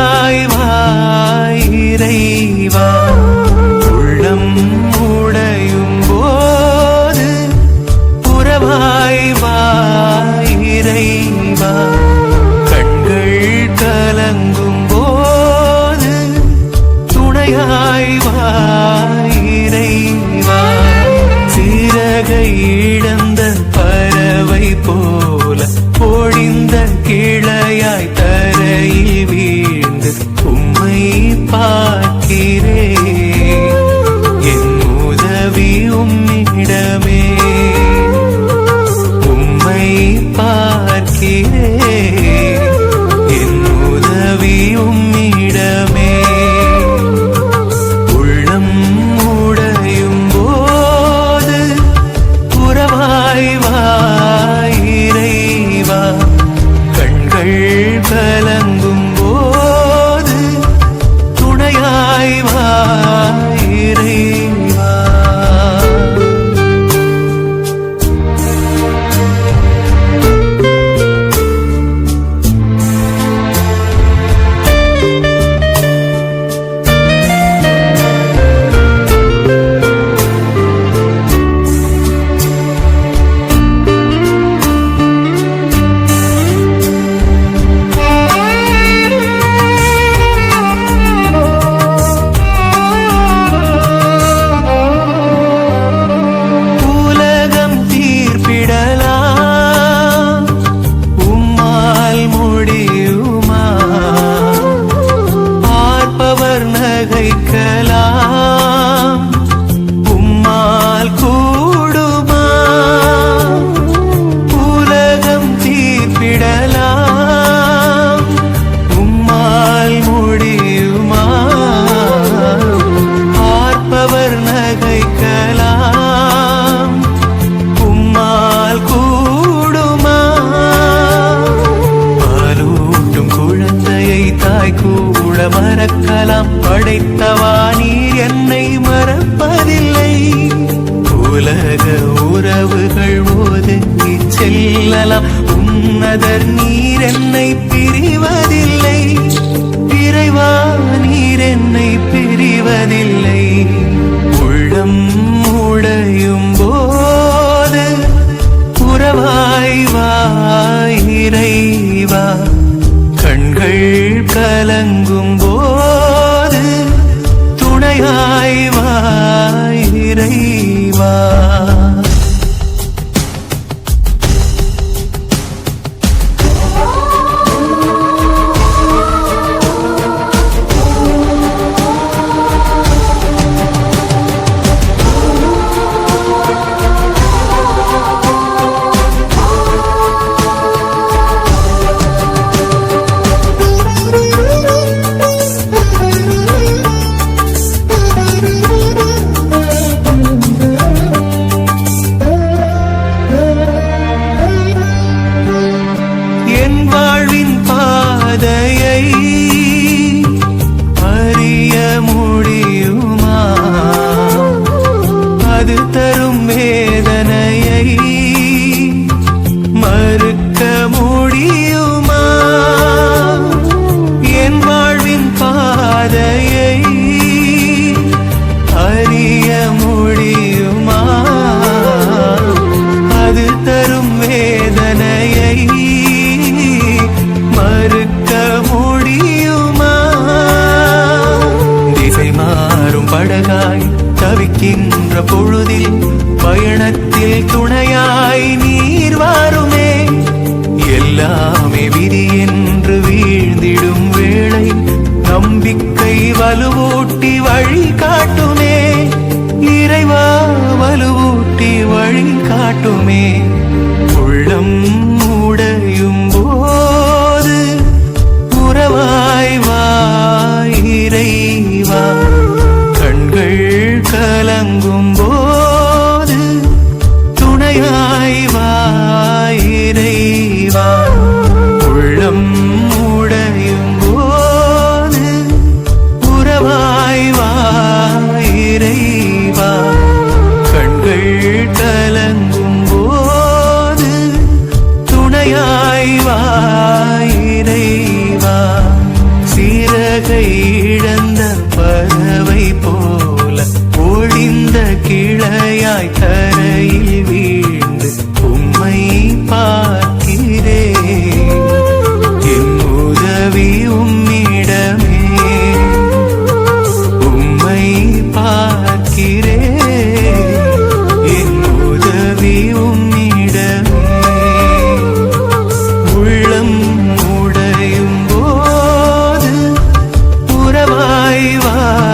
துணையாய் வாய் இறைவா. உள்ளம் உடையும் போது புறவாய் வாய் இறைவா. கண்கள் கலங்கும் போது துணையாய் இடம் வைக்கலாம் படைத்தவா நீர் என்னை மறப்பதில்லை. உலக உறவுகள் ஒதுங்கி செல்லலாம். உன்னதர் நீர் என்னை பிரிவதில்லை. இறைவா நீர் என்னை பிரிவதில்லை. Friday வலுவூட்டி வழி காட்டுமே. இறைவா வலுவூட்டி வழி காட்டுமே. உள்ளம் உடையும் போது உறவாய் வாய் இறைவா. கண்கள் கலங்கும் இறைவா இறைவா சிறகை இழந்த பறவை போல ஒளிந்த கிளையாய் தரையில் வீ அறிவா